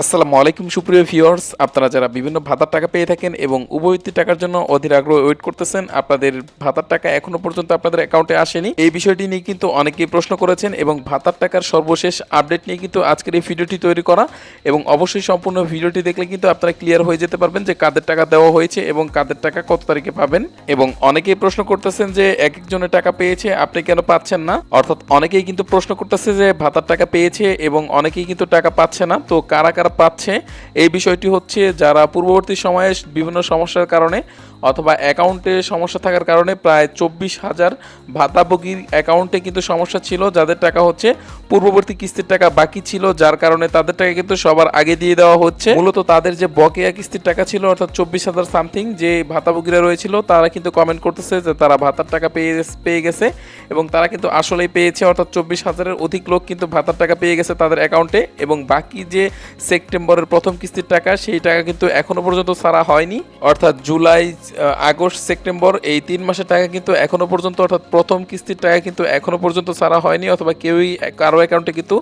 আসসালামু আলাইকুম, সুপ্রিয় ভিউয়ার্স। আপনারা যারা বিভিন্ন ভাতার টাকা পেয়ে থাকেন এবং উভয়ত্রী টাকার জন্য অধীর আগ্রহ ওয়েট করতেছেন, আপনাদের ভাতার টাকা এখনও পর্যন্ত আপনাদের অ্যাকাউন্টে আসেনি। এই বিষয়টি নিয়ে কিন্তু অনেকেই প্রশ্ন করেছেন এবং ভাতার টাকার সর্বশেষ আপডেট নিয়ে কিন্তু আজকের এই ভিডিওটি তৈরি করা এবং অবশ্যই সম্পূর্ণ ভিডিওটি দেখলে কিন্তু আপনারা ক্লিয়ার হয়ে যেতে পারবেন যে কাদের টাকা দেওয়া হয়েছে এবং কাদের টাকা কত তারিখে পাবেন। এবং অনেকেই প্রশ্ন করতেছেন যে এক একজনের টাকা পেয়েছে, আপনি কেন পাচ্ছেন না? অর্থাৎ অনেকেই কিন্তু প্রশ্ন করতেছে যে ভাতার টাকা পেয়েছে এবং অনেকেই কিন্তু টাকা পাচ্ছে না। তো কারা কারা পাচ্ছে। এই বিষয়টি হচ্ছে যারা পূর্ববর্তী সময়ে বিভিন্ন সমস্যার কারণে অথবা অ্যাকাউন্টে সমস্যা থাকার কারণে প্রায় চব্বিশ হাজার ভাতাভোগীর অ্যাকাউন্টে কিন্তু সমস্যা ছিল, যাদের টাকা হচ্ছে পূর্ববর্তী কিস্তির টাকা বাকি ছিল, যার কারণে তাদের টাকা কিন্তু সবার আগে দিয়ে দেওয়া হচ্ছে। মূলত তাদের যে বকেয়া কিস্তির টাকা ছিল, অর্থাৎ চব্বিশ হাজার সামথিং যে ভাতাভোগীরা রয়েছিল, তারা কিন্তু কমেন্ট করতেছে যে তারা ভাতার টাকা পেয়ে পেয়ে গেছে এবং তারা কিন্তু আসলেই পেয়েছে, অর্থাৎ চব্বিশ হাজারের অধিক লোক কিন্তু ভাতার টাকা পেয়ে গেছে তাদের অ্যাকাউন্টে এবং বাকি যে সেপ্টেম্বরের প্রথম কিস্তির টাকা, সেই টাকা কিন্তু এখনও পর্যন্ত ছাড়া হয়নি। অর্থাৎ জুলাই আগস্ট, সেপ্টেম্বর, এই তিন মাসের টাকা কিন্তু এখনও পর্যন্ত, অর্থাৎ প্রথম কিস্তির টাকা কিন্তু এখনও পর্যন্ত ছাড়া হয়নি, অথবা কেউই কারও অ্যাকাউন্টে কিন্তু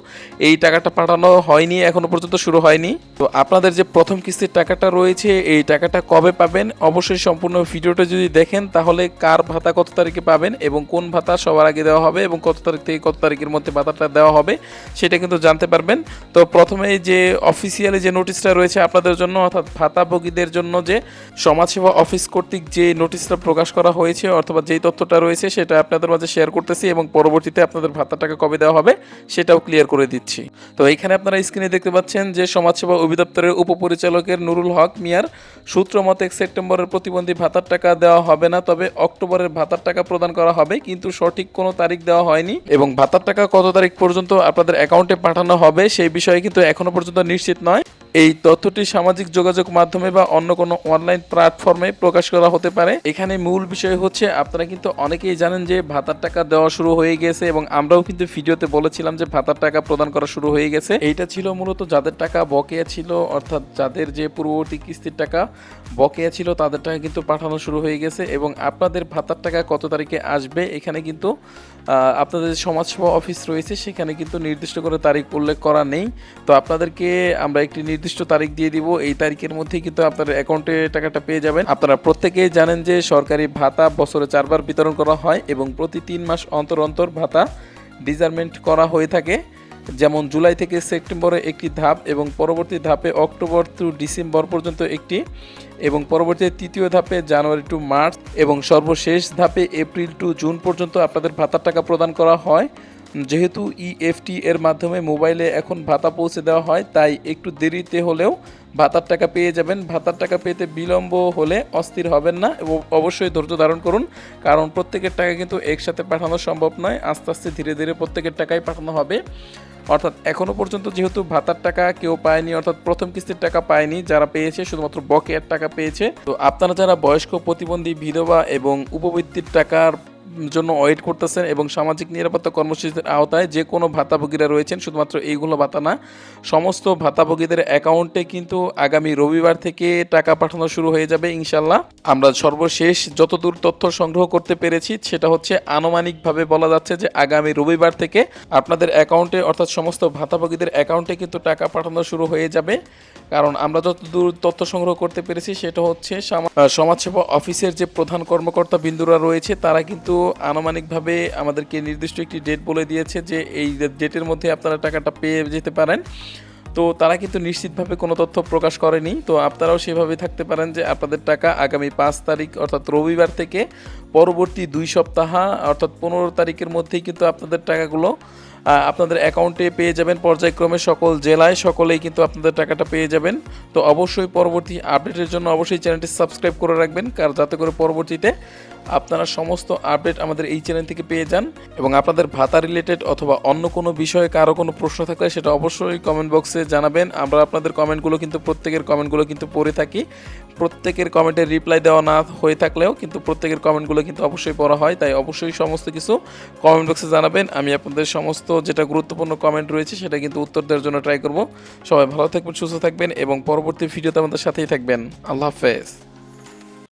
এই টাকাটা পাঠানো হয়নি, এখনও পর্যন্ত শুরু হয়নি। তো আপনাদের যে প্রথম কিস্তির টাকাটা রয়েছে, এই টাকাটা কবে পাবেন? অবশ্যই সম্পূর্ণ ভিডিওটা যদি দেখেন, তাহলে কার ভাতা কত তারিখে পাবেন এবং কোন ভাতা সবার আগে দেওয়া হবে এবং কত তারিখ থেকে কত তারিখের মধ্যে ভাতাটা দেওয়া হবে, সেটা কিন্তু জানতে পারবেন। তো প্রথমে যে অফিসিয়ালি যে নোটিশটা রয়েছে আপনাদের জন্য, অর্থাৎ ভাতাভোগীদের জন্য যে সমাজসেবা অফিস কর্তৃক যে নোটিশটা প্রকাশ করা হয়েছে অথবা যেই তথ্যটা রয়েছে সেটা আপনাদের মাঝে শেয়ার করতেছি এবং পরবর্তীতে আপনাদের ভাতা টাকা কবে দেওয়া হবে সেটাও ক্লিয়ার করে দিচ্ছি। তো এখানে আপনারা স্ক্রিনে দেখতে পাচ্ছেন যে সমাজসেবা অধিদপ্তরের উপপরিচালকের নুরুল হক মিয়ার সূত্র মতে সেপ্টেম্বরের প্রতিবন্ধী ভাতার টাকা দেওয়া হবে না, তবে অক্টোবরের ভাতার টাকা প্রদান করা হবে কিন্তু সঠিক কোনো তারিখ দেওয়া হয়নি এবং ভাতার টাকা কত তারিখ পর্যন্ত আপনাদের অ্যাকাউন্টে পাঠানো হবে সেই বিষয়ে কিন্তু এখনও পর্যন্ত নিশ্চিত নয়। এই তথ্যটি সামাজিক যোগাযোগ মাধ্যমে বা অন্য কোনো অনলাইন প্ল্যাটফর্মে প্রকাশ করা হতে পারে। এখানে মূল বিষয় হচ্ছে, আপনারা কিন্তু অনেকেই জানেন যে ভাতার টাকা দেওয়া শুরু হয়ে গেছে এবং আমরাও কিন্তু ভিডিওতে বলেছিলাম যে ভাতার টাকা প্রদান করা শুরু হয়ে গেছে। এইটা ছিল মূলত যাদের টাকা বকেয়া ছিল, অর্থাৎ যাদের যে পূর্ববর্তী কিস্তির টাকা বকেয়া ছিল, তাদের টাকা কিন্তু পাঠানো শুরু হয়ে গেছে এবং আপনাদের ভাতার টাকা কত তারিখে আসবে, এখানে কিন্তু আপনাদের সমাজসেবা অফিস রয়েছে, সেখানে কিন্তু নির্দিষ্ট করে তারিখ উল্লেখ করা নেই। তো আপনাদেরকে আমরা একটি নির্দিষ্ট তারিখ দিয়ে দিব। এই তারিখের মধ্যেই কিন্তু আপনার অ্যাকাউন্টে টাকাটা পেয়ে যাবেন। আপনারা প্রত্যেকেই জানেন যে সরকারি ভাতা বছরে চারবার বিতরণ করা হয় এবং প্রতি তিন মাস অন্তর অন্তর ভাতা ডিজারমেন্ট করা হয়ে থাকে। যেমন জুলাই থেকে সেপ্টেম্বরে একটি ধাপ এবং পরবর্তী ধাপে অক্টোবর টু ডিসেম্বর পর্যন্ত একটি এবং পরবর্তী তৃতীয় ধাপে জানুয়ারি টু মার্চ এবং সর্বশেষ ধাপে এপ্রিল টু জুন পর্যন্ত আপনাদের ভাতার টাকা প্রদান করা হয়। যেহেতু ইএফটি এর মাধ্যমে মোবাইলে এখন ভাতা পৌঁছে দেওয়া হয়, তাই একটু দেরিতে হলেও ভাতার টাকা পেয়ে যাবেন। ভাতার টাকা পেতে বিলম্ব হলে অস্থির হবেন না এবং অবশ্যই ধৈর্য ধারণ করুন, কারণ প্রত্যেকের টাকা কিন্তু একসাথে পাঠানো সম্ভব নয়, আস্তে আস্তে ধীরে ধীরে প্রত্যেকের টাকাই পাঠানো হবে। অর্থাৎ এখনও পর্যন্ত যেহেতু ভাতার টাকা কেউ পায়নি, অর্থাৎ প্রথম কিস্তির টাকা পায়নি, যারা পেয়েছে শুধুমাত্র বকেয়ার টাকা পেয়েছে, তো আপনারা যারা বয়স্ক, প্রতিবন্ধী, বিধবা এবং উপবৃত্তির টাকার জন্য ওয়েট করতেছেন এবং সামাজিক নিরাপত্তা কর্মসূচির আওতায় যে কোনো ভাতাভোগীরা রয়েছেন, শুধুমাত্র এইগুলো ভাতা না, সমস্ত ভাতাভোগীদের অ্যাকাউন্টে কিন্তু আগামী রবিবার থেকে টাকা পাঠানো শুরু হয়ে যাবে ইনশাল্লাহ আমরা সর্বশেষ যতদূর তথ্য সংগ্রহ করতে পেরেছি, সেটা হচ্ছে আনুমানিকভাবে বলা যাচ্ছে যে আগামী রবিবার থেকে আপনাদের অ্যাকাউন্টে, অর্থাৎ সমস্ত ভাতাভোগীদের অ্যাকাউন্টে কিন্তু টাকা পাঠানো শুরু হয়ে যাবে। কারণ আমরা যতদূর তথ্য সংগ্রহ করতে পেরেছি, সেটা হচ্ছে সামা- সমাজসেবা অফিসের যে প্রধান কর্মকর্তা বিন্দুরা রয়েছে, তারা কিন্তু আনুমানিকভাবে আমাদেরকে নির্দিষ্ট একটি ডেট বলে দিয়েছে যে এই ডেটের মধ্যে আপনারা টাকাটা পেয়ে যেতে পারেন। তো তারা কিন্তু নিশ্চিতভাবে কোনো তথ্য প্রকাশ করেনি। তো আপনারাও সেভাবে থাকতে পারেন যে আপনাদের টাকা আগামী পাঁচ তারিখ অর্থাৎ রবিবার থেকে পরবর্তী দুই সপ্তাহ, অর্থাৎ পনেরো তারিখের মধ্যেই কিন্তু আপনাদের টাকাগুলো আপনাদের অ্যাকাউন্টে পেয়ে যাবেন। পর্যায়ক্রমে সকল জেলায় সকলেই কিন্তু আপনাদের টাকাটা পেয়ে যাবেন। তো অবশ্যই পরবর্তী আপডেটের জন্য অবশ্যই চ্যানেলটি সাবস্ক্রাইব করে রাখবেন কারণ যাতে করে পরবর্তীতে আপনারা সমস্ত আপডেট আমাদের এই চ্যানেল থেকে পেয়ে যান এবং আপনাদের ভাতা রিলেটেড অথবা অন্য কোনো বিষয়ে কারও কোনো প্রশ্ন থাকলে সেটা অবশ্যই কমেন্ট বক্সে জানাবেন। আমরা আপনাদের কমেন্টগুলো কিন্তু প্রত্যেকের কমেন্টগুলো কিন্তু পড়ে থাকি। প্রত্যেকের কমেন্টের রিপ্লাই দেওয়া না হয়ে থাকলেও কিন্তু প্রত্যেকের কমেন্টগুলো কিন্তু অবশ্যই পড়া হয়। তাই অবশ্যই সমস্ত কিছু কমেন্ট বক্সে জানাবেন। আমি আপনাদের সমস্ত যেটা গুরুত্বপূর্ণ কমেন্ট রয়েছে সেটা কিন্তু উত্তর দেওয়ার জন্য ট্রাই করব। সবাই ভালো থাকবেন, সুস্থ থাকবেন এবং পরবর্তী ভিডিওতে আমাদের সাথেই থাকবেন। আল্লাহ হাফেজ।